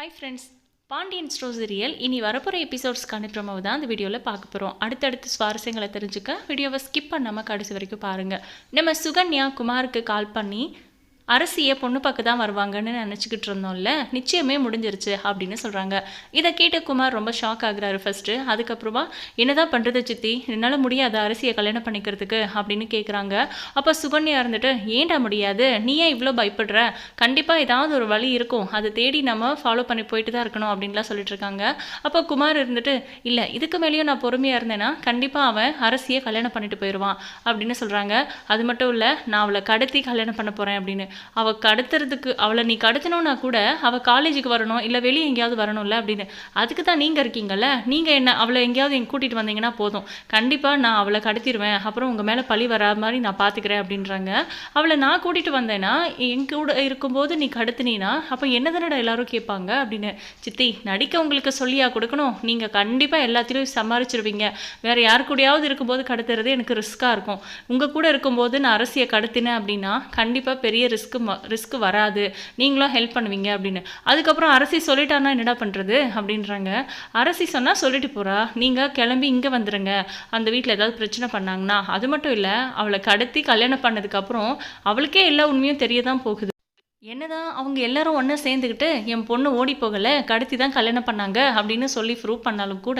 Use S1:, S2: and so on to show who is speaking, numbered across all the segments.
S1: Hi friends Pandian ஸ்டோ ரியல் இனி வரப்போகிற எபிசோட்ஸ்க்கான ப்ரமோ தான் இந்த வீடியோவில் பார்க்க போகிறோம் அடுத்தடுத்து சுவாரஸ்யங்களை தெரிஞ்சுக்க வீடியோவை ஸ்கிப் பண்ணாமல் கடைசி வரைக்கும் பாருங்கள் நம்ம சுகன்யா குமாருக்கு கால் பண்ணி அரசியை பொண்ணு பார்க்க தான் வருவாங்கன்னு நினச்சிக்கிட்டு இருந்தோம்ல நிச்சயமே முடிஞ்சிருச்சு அப்படின்னு சொல்கிறாங்க இதை கேட்ட குமார் ரொம்ப ஷாக் ஆகுறாரு ஃபஸ்ட்டு அதுக்கப்புறமா என்னதான் பண்ணுறது சித்தி? என்னால் முடியாது அரசியை கல்யாணம் பண்ணிக்கிறதுக்கு அப்படின்னு கேட்குறாங்க அப்போ சுகன்யா இருந்துட்டு ஏன்டா முடியாது? நீ ஏன் இவ்வளோ பயப்படுற? கண்டிப்பாக ஏதாவது ஒரு வழி இருக்கும். அதை தேடி நம்ம ஃபாலோ பண்ணி போயிட்டு தான் இருக்கணும் அப்படின்லாம் சொல்லிட்டு இருக்காங்க. அப்போ குமார் இருந்துட்டு இல்லை இதுக்கு மேலேயும் நான் பொறுமையாக இருந்தேன்னா கண்டிப்பாக அவன் அரசியை கல்யாணம் பண்ணிட்டு போயிடுவான் அப்படின்னு சொல்கிறாங்க அது மட்டும் இல்லை நான் அவளை கடத்தி கல்யாணம் பண்ண போகிறேன் அப்படின்னு. அவள் கடத்துறதுக்கு அவளை நீ கடத்தணும்னா கூட அவள் காலேஜுக்கு வரணும் இல்லை வெளியே எங்கேயாவது வரணும்ல அப்படின்னு. அதுக்கு தான் நீங்கள் இருக்கீங்கல்ல? நீங்கள் என்ன அவளை எங்கேயாவது எங்க கூட்டிகிட்டு வந்தீங்கன்னா போதும். கண்டிப்பாக நான் அவளை கடத்திடுவேன் அப்புறம் உங்கள் மேலே பழி வரா மாதிரி நான் பார்த்துக்கிறேன் அப்படின்றாங்க. அவளை நான் கூட்டிகிட்டு வந்தேன்னா என் கூட இருக்கும்போது நீ கடத்தினீனா அப்போ என்ன தானடா எல்லாரும் கேட்பாங்க அப்படின்னு. சித்தி நடிக்க உங்களுக்கு சொல்லியா கொடுக்கணும். நீங்கள் கண்டிப்பாக எல்லாத்திலையும் சமாளிச்சிருவீங்க. வேறு யார் கூடயாவது இருக்கும்போது கடத்துறது எனக்கு ரிஸ்க்காக இருக்கும். உங்கள் கூட இருக்கும்போது நான் அரசியை கடத்தினேன் அப்படின்னா கண்டிப்பாக பெரிய ரிஸ்க்கு ரிஸ்க் வராது. நீங்களும் ஹெல்ப் பண்ணுவீங்க அப்படின்னு. அதுக்கப்புறம் அரசி சொல்லிட்டான்னா என்னடா பண்ணுறது அப்படின்றாங்க. அரசி சொன்னால் சொல்லிட்டு போகிறா நீங்கள் கிளம்பி இங்கே வந்துடுங்க அந்த வீட்டில் ஏதாவது பிரச்சனை பண்ணாங்கன்னா அது மட்டும் இல்லை அவளை கடத்தி கல்யாணம் பண்ணதுக்கப்புறம் அவளுக்கே எல்லா உண்மையும் தெரிய தான் போகுது. என்னதான் அவங்க எல்லாரும் ஒன்றா சேர்ந்துக்கிட்டு என் பொண்ணு ஓடி போகலை கடத்தி தான் கல்யாணம் பண்ணாங்க அப்படின்னு சொல்லி ப்ரூவ் பண்ணாலும் கூட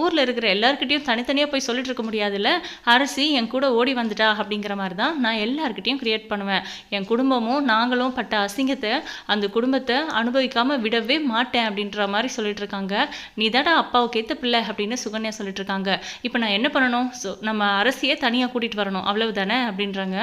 S1: ஊரில் இருக்கிற எல்லாருக்கிட்டையும் தனித்தனியாக போய் சொல்லிட்டு இருக்க முடியாதுல்ல அரசி என் கூட ஓடி வந்துட்டா அப்படிங்கிற மாதிரி தான் நான் எல்லாருக்கிட்டையும் க்ரியேட் பண்ணுவேன். என் குடும்பமும் நாங்களும் பட்ட அசிங்கத்தை அந்த குடும்பத்தை அனுபவிக்காமல் விடவே மாட்டேன் அப்படின்ற மாதிரி சொல்லிட்டு இருக்காங்க. நீ தாடா அப்பாவுக்கு ஏற்ற பிள்ளை அப்படின்னு சுகன்யா சொல்லிட்டு இருக்காங்க. இப்போ நான் என்ன பண்ணணும்? ஸோ நம்ம அரசியை தனியாக கூட்டிகிட்டு வரணும். அவ்வளவு தானே அப்படின்றாங்க.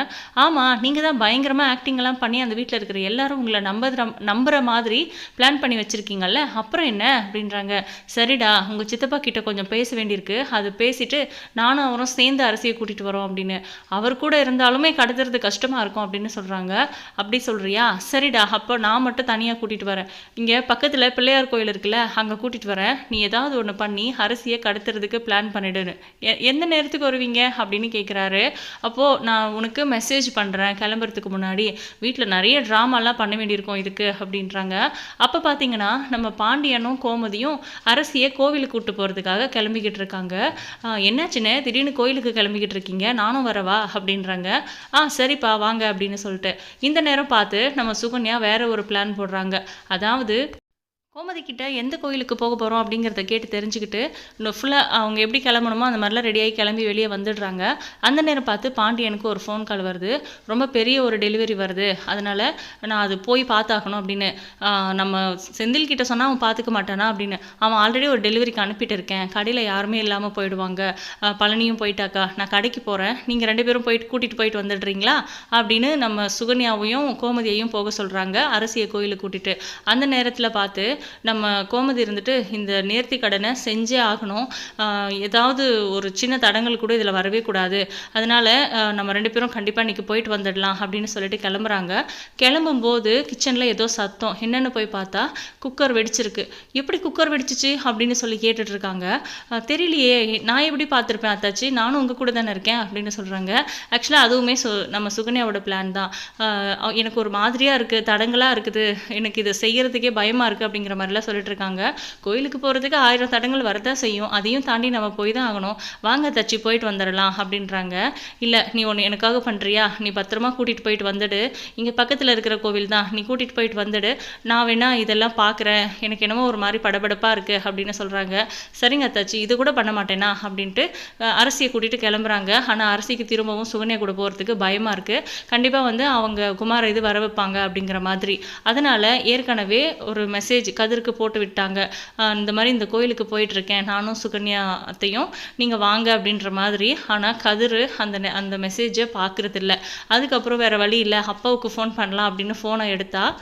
S1: ஆமாம் நீங்கள் தான் பயங்கரமாக ஆக்டிங் பண்ணி அந்த வீட்டில் இருக்கிற எல்லாரும் உங்களை நம்புற நம்புற மாதிரி பிளான் பண்ணி வச்சிருக்கீங்கல்ல அப்புறம் என்ன அப்படின்றாங்க. சரிடா உங்கள் சித்தப்பா கிட்ட கொஞ்சம் பேச வேண்டியிருக்கு. அது பேசிட்டு நானும் அவரும் சேர்ந்து அரசியை கூட்டிகிட்டு வரோம் அப்படின்னு. அவர் கூட இருந்தாலுமே கடத்துறது கஷ்டமாக இருக்கும் அப்படின்னு சொல்கிறாங்க அப்படி சொல்கிறியா சரிடா அப்போ நான் மட்டும் தனியாக கூட்டிகிட்டு வரேன். இங்கே பக்கத்தில் பிள்ளையார் கோயில் இருக்குல்ல அங்கே கூட்டிகிட்டு வரேன். நீ ஏதாவது ஒன்று பண்ணி அரசியை கடத்துறதுக்கு பிளான் பண்ணிடுன்னு. எ- எந்த நேரத்துக்கு வருவீங்க அப்படின்னு கேட்குறாரு அப்போது நான் உனக்கு மெசேஜ் பண்ணுறேன் கிளம்புறதுக்கு முன்னாடி. வீட்டில் நிறைய ட்ராமாலாம் பண்ண வேண்டியிருக்கும் இதுக்கு அப்படின்றாங்க. அப்போ பார்த்தீங்கன்னா நம்ம பாண்டியனும் கோமதியும் அரசியை கோவிலுக்கு கூட்டு போகிறதுக்காக கிளம்பிக்கிட்டு இருக்காங்க. என்னாச்சுன்னு? திடீர்னு கோயிலுக்கு கிளம்பிக்கிட்டு இருக்கீங்க. நானும் வரவா? அப்படின்றாங்க. ஆ சரிப்பா வாங்க அப்படின்னு சொல்லிட்டு. இந்த நேரம் பார்த்து நம்ம சுகன்யா வேற ஒரு பிளான் போடுறாங்க. அதாவது கோமதி கிட்ட எந்த கோயிலுக்கு போக போகிறோம் அப்படிங்கிறத கேட்டு தெரிஞ்சுக்கிட்டு இன்னும் ஃபுல்லாக அவங்க எப்படி கிளம்பணுமோ அந்த மாதிரிலாம் ரெடியாகி கிளம்பி வெளியே வந்துடுறாங்க. அந்த நேரம் பார்த்து பாண்டியனுக்கு ஒரு ஃபோன் கால் வருது. ரொம்ப பெரிய ஒரு டெலிவரி வருது. அதனால் நான் அது போய் பார்த்தாகணும் அப்படின்னு. நம்ம செந்தில் கிட்ட சொன்னால் அவன் பார்த்துக்க மாட்டானா அப்படின்னு. அவன் ஆல்ரெடி ஒரு டெலிவரிக்கு அனுப்பிட்டு இருக்கேன். கடையில் யாருமே இல்லாமல் போயிடுவாங்க. பழனியும் போயிட்டாக்கா. நான் கடைக்கு போகிறேன் நீங்கள் ரெண்டு பேரும் போயிட்டு கூட்டிகிட்டு போயிட்டு வந்துடுறீங்களா? அப்படின்னு நம்ம சுகன்யாவையும் கோமதியையும் போக சொல்கிறாங்க அரசியை கோயிலுக்கு கூட்டிட்டு. அந்த நேரத்தில் பார்த்து நம்ம கோமதி இருந்துட்டு இந்த நேர்த்தி கடனை செஞ்சே ஆகணும். ஏதாவது ஒரு சின்ன தடங்கள் கூட இதில் வரவே கூடாது. அதனால நம்ம ரெண்டு பேரும் கண்டிப்பாக இன்னைக்கு போயிட்டு வந்துடலாம் அப்படின்னு சொல்லிட்டு கிளம்புறாங்க. கிளம்பும்போது கிச்சனில் ஏதோ சத்தம். என்னென்னு போய் பார்த்தா குக்கர் வெடிச்சிருக்கு. எப்படி குக்கர் வெடிச்சிச்சு அப்படின்னு சொல்லி கேட்டுட்ருக்காங்க. தெரியலையே நான் எப்படி பார்த்துருப்பேன் அத்தாச்சி? நானும் உங்கள் கூட தானே இருக்கேன் அப்படின்னு சொல்கிறாங்க ஆக்சுவலாக அதுவுமே சு நம்ம சுகன்யாவோட பிளான் தான். எனக்கு ஒரு மாதிரியாக இருக்குது தடங்களாக இருக்குது. எனக்கு இதை செய்யறதுக்கே பயமாக இருக்குது அப்படிங்கிற மாதிரிலாம் சொல்லிட்டு இருக்காங்க கோயிலுக்கு போகிறதுக்கு ஆயிரம் தடங்கள் வரதான் செய்யும். அதையும் தாண்டி நம்ம போய் தான் ஆகணும். வாங்க தச்சி போயிட்டு வந்துடலாம் அப்படின்றாங்க. இல்லை நீ ஒன்று எனக்காக பண்ணுறியா நீ பத்திரமா கூட்டிகிட்டு போயிட்டு வந்துடு. இங்கே பக்கத்தில் இருக்கிற கோவில் தான். நீ கூட்டிகிட்டு போயிட்டு வந்துடு. நான் வேணா இதெல்லாம் பார்க்குறேன் எனக்கு என்னமோ ஒரு மாதிரி படபடப்பாக இருக்குது அப்படின்னு சொல்கிறாங்க சரிங்க தச்சு இது கூட பண்ண மாட்டேனா? அப்படின்ட்டு அரசியை கூட்டிகிட்டு கிளம்புறாங்க. ஆனால் அரசிக்கு திரும்பவும் சுகன்யா கூட போகிறதுக்கு பயமாக இருக்குது கண்டிப்பாக வந்து அவங்க குமார இது வர வைப்பாங்க அப்படிங்கிற மாதிரி. அதனால் ஏற்கனவே ஒரு மெசேஜ் கதிருக்கு போட்டு விட்டாங்க. இந்த மாதிரி இந்த கோயிலுக்கு போயிட்டுருக்கேன். நானும் சுகன்யா அத்தையும். நீங்கள் வாங்க அப்படின்ற மாதிரி. ஆனால் கதிர் அந்த நெ- அந்த மெசேஜை பார்க்குறதில்ல அதுக்கப்புறம் வேறு வழி இல்லை. அப்பாவுக்கு ஃபோன் பண்ணலாம் அப்படின்னு ஃபோனை எடுத்தால்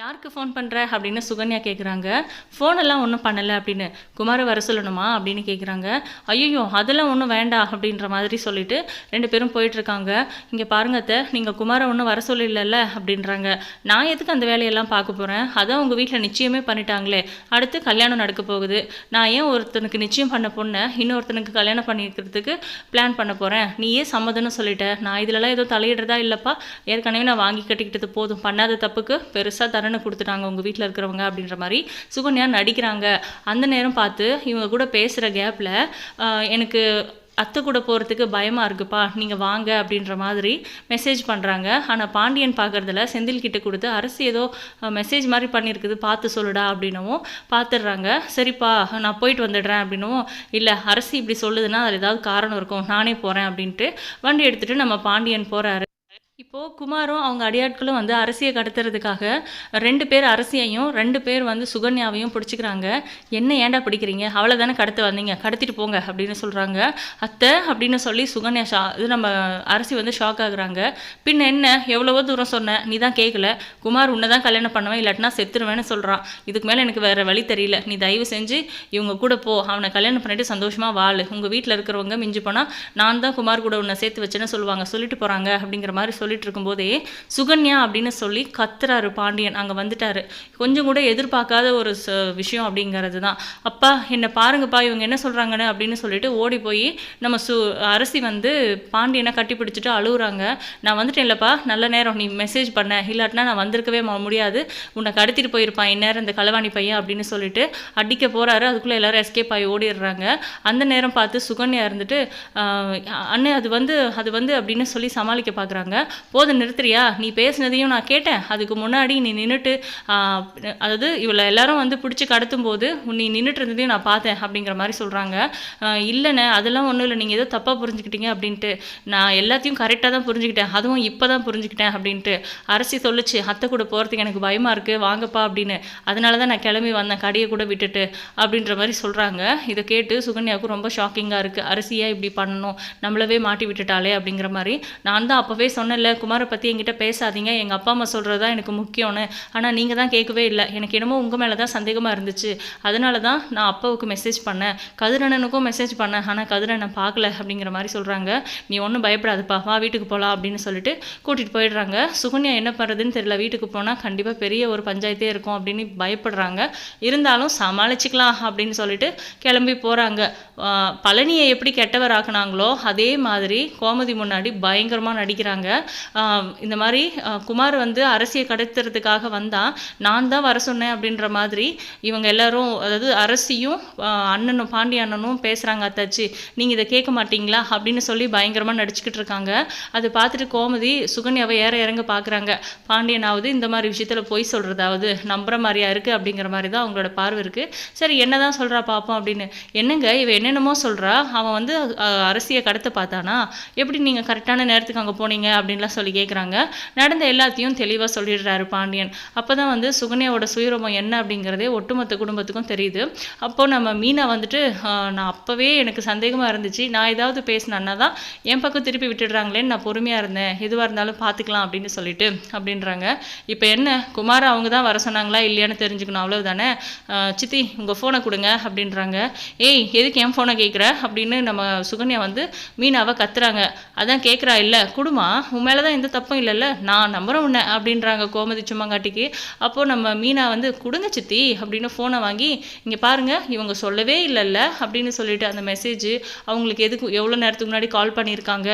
S1: யாருக்கு ஃபோன் பண்ணுற அப்படின்னு சுகன்யா கேட்குறாங்க ஃபோனெல்லாம் ஒன்றும் பண்ணலை அப்படின்னு. குமாரை வர சொல்லணுமா அப்படின்னு கேட்குறாங்க ஐயோ அதெல்லாம் ஒன்றும் வேண்டாம் அப்படின்ற மாதிரி சொல்லிட்டு ரெண்டு பேரும் போயிட்டுருக்காங்க. இங்கே பாருங்க அத்தை நீங்கள் குமாரை ஒன்றும் வர சொல்லல அப்படின்றாங்க. நான் எதுக்கு அந்த வேலையெல்லாம் பார்க்க போகிறேன் அதான் உங்கள் வீட்டில் நிச்சயமே பண்ணிட்டாங்களே. அடுத்து கல்யாணம் நடக்க போகுது. நான் ஏன் ஒருத்தனுக்கு நிச்சயம் பண்ண பொண்ணை இன்னொருத்தனுக்கு கல்யாணம் பண்ணிக்கிறதுக்கு பிளான் பண்ண போகிறேன் நீயே சம்மதம்னு சொல்லிட்ட. நான் இதிலலாம் எதுவும் தலையிடுறதா இல்லைப்பா? ஏற்கனவே நான் வாங்கி கட்டிக்கிட்டது போதும். பண்ணாத தப்புக்கு பெருசாக தண்டனை கொடுத்துட்டாங்க உங்கள் வீட்டில் இருக்கிறவங்க அப்படின்ற மாதிரி சுகன்யா நடிக்கிறாங்க. அந்த நேரம் பார்த்து இவங்க கூட பேசுகிற கேப்பில் எனக்கு அத்தை கூட போகிறதுக்கு பயமாக இருக்குப்பா நீங்கள் வாங்க அப்படின்ற மாதிரி மெசேஜ் பண்ணுறாங்க ஆனால் பாண்டியன் பார்க்குறதுல செந்தில் கிட்ட கொடுத்து அரசு ஏதோ மெசேஜ் மாதிரி பண்ணியிருக்குது பார்த்து சொல்லுடா அப்படின்னவும் பார்த்துடுறாங்க சரிப்பா நான் போயிட்டு வந்துடுறேன் அப்படின்னவும் இல்லை அரசு இப்படி சொல்லுதுன்னா அதில் ஏதாவது காரணம் இருக்கும் நானே போகிறேன் அப்படின்ட்டு வண்டி எடுத்துகிட்டு நம்ம பாண்டியன் போகிறாரு இப்போது குமாரும் அவங்க அடியாட்களும் வந்து அரசியை கடத்துறதுக்காக ரெண்டு பேர் அரசியையும் ரெண்டு பேர் வந்து சுகன்யாவையும் பிடிச்சிக்கிறாங்க. என்ன ஏன்டா பிடிக்கிறீங்க? அவளை தானே கடத்த வந்தீங்க. கடத்திட்டு போங்க அப்படின்னு சொல்கிறாங்க அத்தை அப்படின்னு சொல்லி சுகன்யா ஷா இது நம்ம அரசி வந்து ஷாக் ஆகுறாங்க. பின்ன என்ன? எவ்வளவோ தூரம் சொன்னேன் நீ தான் கேட்கல குமார் உன்னை தான் கல்யாணம் பண்ணுவேன் இல்லாட்டினா செத்துருவேன்னு சொல்கிறான் இதுக்கு மேலே எனக்கு வேறு வழி தெரியல. நீ தயவு செஞ்சு இவங்க கூட போ. அவனை கல்யாணம் பண்ணிட்டு சந்தோஷமாக வாழ். உங்கள் வீட்டில் இருக்கிறவங்க மிஞ்சி போனால் நான் தான் குமார் கூட உன்னை சேர்த்து வச்சேன்னு சொல்லுவாங்க. சொல்லிட்டு போகிறாங்க அப்படிங்கிற மாதிரி சொல்லிட்டு இருக்கும்போதே சுகன்யா அப்படின்னு சொல்லி கத்துறாரு பாண்டியன். அங்கே வந்துட்டாரு. கொஞ்சம் கூட எதிர்பார்க்காத ஒரு விஷயம் அப்படிங்கிறது தான் அப்பா என்னை பாருங்கப்பா இவங்க என்ன சொல்கிறாங்கன்னு அப்படின்னு சொல்லிட்டு ஓடி போய் நம்ம சு அரசி வந்து பாண்டியனை கட்டி பிடிச்சிட்டு அழுகுறாங்க நான் வந்துட்டேன் இல்லைப்பா நல்ல நேரம். நீ மெசேஜ் பண்ண. இல்லாட்டினா நான் வந்திருக்கவே முடியாது. உன்னை கடத்திட்டு போயிருப்பான். இந்நேரம் இந்த களவாணி பையன் அப்படின்னு சொல்லிட்டு அடிக்க போகிறாரு அதுக்குள்ளே எல்லாரும் எஸ்கேப் ஆகி ஓடிடுறாங்க. அந்த நேரம் பார்த்து சுகன்யா இருந்துட்டு அண்ணே அது வந்து அது வந்து அப்படின்னு சொல்லி சமாளிக்க பார்க்குறாங்க போதும் நிறுத்துறியா? நீ பேசுனதையும் நான் கேட்டேன். அதுக்கு முன்னாடி நீ நின்றுட்டு அதாவது இவளை எல்லாரும் வந்து பிடிச்சி கடத்தும் போது நீ நின்றுட்டு இருந்ததையும் நான் பார்த்தேன் அப்படிங்கிற மாதிரி சொல்கிறாங்க இல்லைண்ணே அதெல்லாம் ஒன்றும் இல்லை. நீங்கள் ஏதோ தப்பாக புரிஞ்சுக்கிட்டீங்க அப்படின்ட்டு. நான் எல்லாத்தையும் கரெக்டாக தான் புரிஞ்சுக்கிட்டேன். அதுவும் இப்போ தான் புரிஞ்சுக்கிட்டேன் அப்படின்ட்டு. அரசி சொல்லிச்சு அத்தை கூட போகிறதுக்கு எனக்கு பயமாக இருக்குது வாங்கப்பா அப்படின்னு. அதனால தான் நான் கிளம்பி வந்தேன். கடையை கூட விட்டுட்டு அப்படின்ற மாதிரி சொல்கிறாங்க இதை கேட்டு சுகன்யாவுக்கும் ரொம்ப ஷாக்கிங்காக இருக்குது அரிசியாக இப்படி பண்ணணும்? நம்மளவே மாட்டி விட்டுட்டாலே அப்படிங்கிற மாதிரி. நான் தான் அப்போவே சொன்னேன்ல குமாரை பற்றி என்கிட்ட பேசாதீங்க. எங்கள் அப்பா அம்மா சொல்கிறது தான் எனக்கு முக்கியம்னு. ஆனால் நீங்கள் தான் கேட்கவே இல்லை. எனக்கு என்னமோ உங்கள் மேலே தான் சந்தேகமாக இருந்துச்சு. அதனால தான் நான் அப்பாவுக்கு மெசேஜ் பண்ணேன். கதிரண்ணனுக்கும் மெசேஜ் பண்ணேன். ஆனால் கதிரண்ணன் பார்க்கல அப்படிங்கிற மாதிரி சொல்கிறாங்க நீ ஒன்றும் பயப்படாதுப்பா. வா வீட்டுக்கு போகலாம் அப்படின்னு சொல்லிட்டு கூட்டிகிட்டு போயிடுறாங்க. சுகன்யா என்ன பண்ணுறதுன்னு தெரியல. வீட்டுக்கு போனால் கண்டிப்பாக பெரிய ஒரு பஞ்சாயத்தே இருக்கும் அப்படின்னு பயப்படுறாங்க. இருந்தாலும் சமாளிச்சுக்கலாம் அப்படின்னு சொல்லிட்டு கிளம்பி போகிறாங்க பழனியை எப்படி கெட்டவர் ஆக்குனாங்களோ அதே மாதிரி கோமதி முன்னாடி பயங்கரமாக நடிக்கிறாங்க. இந்த மாதிரி குமார் வந்து அரசியை கடத்துறதுக்காக வந்தால் நான் தான் வர சொன்னேன் அப்படின்ற மாதிரி இவங்க எல்லாரும் அதாவது அரசியும் அண்ணனும் பாண்டி அண்ணனும் பேசுகிறாங்க அத்தாச்சி. நீங்கள் இதை கேட்க மாட்டீங்களா? அப்படின்னு சொல்லி பயங்கரமாக நடிச்சுக்கிட்டு இருக்காங்க. அது பார்த்துட்டு கோமதி சுகன்யாவை ஏற இறங்க பார்க்குறாங்க பாண்டியனாவது இந்த மாதிரி விஷயத்தில் பொய் சொல்கிறதாவது நம்புற மாதிரியா இருக்குது அப்படிங்கிற மாதிரி தான் அவங்களோட பார்வை இருக்குது சரி என்ன தான் சொல்கிறா பார்ப்போம் அப்படின்னு. என்னங்க இவ என்னென்னமோ சொல்கிறா அவன் வந்து அரசியை கடத்த பார்த்தானா? எப்படி நீங்கள் கரெக்டான நேரத்துக்கு அங்கே போனீங்க அப்படின்லாம் சொல்லி கேட்குறாங்க நடந்த எல்லாத்தையும் தெளிவாக சொல்லிடுறாரு பாண்டியன். அப்போ தான் வந்து சுகன்யாவோட சுயரூபம் என்ன அப்படிங்கிறதே ஒட்டுமொத்த குடும்பத்துக்கும் தெரியுது. அப்போது நம்ம மீனா வந்துட்டு நான் அப்போவே எனக்கு சந்தேகமாக இருந்துச்சு. நான் ஏதாவது பேசினேன்னா தான் என் பக்கம் திருப்பி விட்டுடுறாங்களேன்னு நான் பொறுமையாக இருந்தேன். எதுவாக இருந்தாலும் பார்த்துக்கலாம் அப்படின்னு சொல்லிட்டு அப்படின்றாங்க. இப்போ என்ன குமார் அவங்க தான் வர சொன்னாங்களா இல்லையான்னு தெரிஞ்சுக்கணும். அவ்வளவுதானே? சித்தி உங்கள் ஃபோனை கொடுங்க அப்படின்றாங்க. ஏய் எதுக்கு என் ஃபோனை கேட்குற அப்படின்னு நம்ம சுகன்யா வந்து மீனாவை கத்துறாங்க. அதான் கேட்குறா இல்லை குடுமா. உன் மேலே தான் எந்த தப்பும் இல்லைல்ல? நான் நம்புகிறேன் உன்னை அப்படின்றாங்க கோமதி சும்மாங்காட்டிக்கு அப்போது நம்ம மீனா வந்து கொடுங்க சித்தி அப்படின்னு ஃபோனை வாங்கி இங்கே பாருங்கள் இவங்க சொல்லவே இல்லைல்ல அப்படின்னு சொல்லிட்டு அந்த மெசேஜ் அவங்களுக்கு எதுக்கு எவ்வளோ நேரத்துக்கு முன்னாடி கால் பண்ணியிருக்காங்க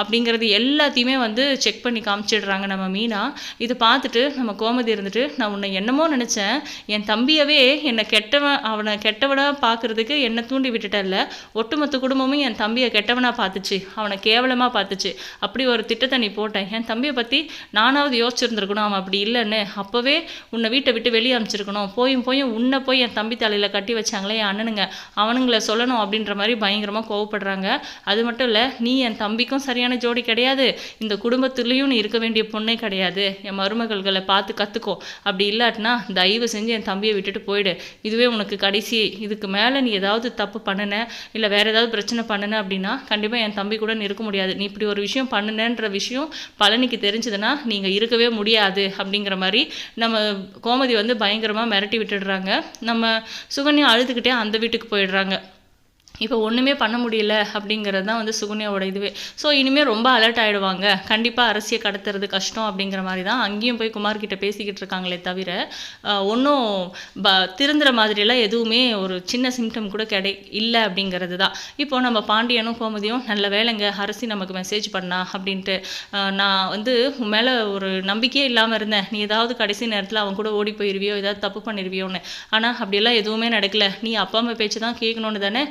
S1: அப்படிங்கிறது எல்லாத்தையுமே வந்து செக் பண்ணி காமிச்சிடுறாங்க நம்ம மீனா. இதை பார்த்துட்டு நம்ம கோமதி இருந்துட்டு நான் உன்னை என்னமோ நினச்சேன் என் தம்பியவே என்னை கெட்டவன் அவனை கெட்டவனாக பார்க்குறதுக்கு என்னை தூண்டி விட்டுட்டல ஒட்டுமொத்த குடும்பமும் என் தம்பியை கெட்டவனாக பார்த்துச்சு அவனை கேவலமாக பார்த்துச்சு. அப்படி ஒரு திட்டத்தை நீ போட்டேன். என் தம்பியை பற்றி நானாவது யோசிச்சிருந்துருக்கணும். அவன் அப்படி இல்லைன்னு. அப்போவே உன்னை வீட்டை விட்டு வெளியே அனுப்பிச்சிருக்கணும். போயும் போயும் உன்னை போய் என் தம்பி தலையில் கட்டி வச்சாங்களே என் அண்ணனுங்க. அவனுங்களை சொல்லணும் அப்படின்ற மாதிரி பயங்கரமாக கோவப்படுறாங்க. அது மட்டும் இல்லை நீ என் தம்பிக்கும் சரியான ஜோடி கிடையாது. இந்த குடும்பத்துலேயும் நீ இருக்க வேண்டிய பொண்ணே கிடையாது. என் மருமகள்களை பார்த்து கற்றுக்கோ அப்படி இல்லாட்டினா தயவு செஞ்சு என் தம்பியை விட்டுட்டு போயிடு. இதுவே உனக்கு கடைசி. இதுக்கு மேலே நீ ஏதாவது தப்பு பண்ணின இல்லை வேறு ஏதாவது பிரச்சனை பண்ணின அப்படின்னா கண்டிப்பாக என் தம்பி கூட நீ இருக்க முடியாது. நீ இப்படி ஒரு விஷயம் பண்ணுனன்ற விஷயம் பழனிக்கு தெரிஞ்சதுன்னா நீங்கள் இருக்கவே முடியாது அப்படிங்கிற மாதிரி நம்ம கோமதி வந்து பயங்கரமாக மிரட்டி விட்டுடுறாங்க. நம்ம சுகன்யா அழுதுகிட்டே அந்த வீட்டுக்கு போயிடுறாங்க. இப்போ ஒன்றுமே பண்ண முடியல அப்படிங்கிறது தான் வந்து சுகுனியாவோட இதுவே. ஸோ இனிமேல் ரொம்ப அலர்ட் ஆகிடுவாங்க கண்டிப்பாக அரசியை கடத்துறது கஷ்டம் அப்படிங்கிற மாதிரி தான் அங்கேயும் போய் குமார் கிட்ட பேசிக்கிட்டு இருக்காங்களே தவிர ஒன்றும் ப திருந்துற மாதிரியெல்லாம் எதுவுமே ஒரு சின்ன சிம்டம் கூட கிடை இல்லை அப்படிங்கிறது தான். இப்போ நம்ம பாண்டியனும் கோமதியும் நல்ல வேலைங்க அரசி நமக்கு மெசேஜ் பண்ணா அப்படின்ட்டு நான் வந்து உன் மேலே ஒரு நம்பிக்கையே இல்லாமல் இருந்தேன். நீ ஏதாவது கடைசி நேரத்தில் அவன் கூட ஓடி போயிருவியோ ஏதாவது தப்பு பண்ணிருவியோன்னு. ஆனால் அப்படியெல்லாம் எதுவுமே நடக்கல. நீ அப்பா அம்மா பேச்சு தான் கேட்கணுன்னு தானே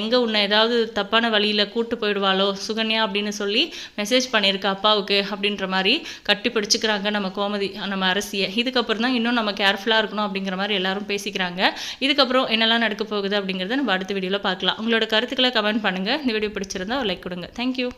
S1: எங்கே உன்னை ஏதாவது தப்பான வழியில் கூட்டு போயிடுவாளோ சுகன்யா அப்படின்னு சொல்லி மெசேஜ் பண்ணியிருக்க அப்பாவுக்கு அப்படின்ற மாதிரி கட்டி பிடிச்சிக்கிறாங்க நம்ம கோமதி நம்ம அரசியை. இதுக்கப்புறம் தான் இன்னும் நம்ம கேர்ஃபுல்லாக இருக்கணும் அப்படிங்கிற மாதிரி எல்லாரும் பேசிக்கிறாங்க. இதுக்கப்புறம் என்னெல்லாம் நடக்க போகுது அப்படிங்கிறத நம்ம அடுத்த வீடியோவில் பார்க்கலாம். உங்களோட கருத்துக்களை கமெண்ட் பண்ணுங்கள் இந்த வீடியோ பிடிச்சிருந்தா ஒரு லைக் கொடுங்க. தேங்க்யூ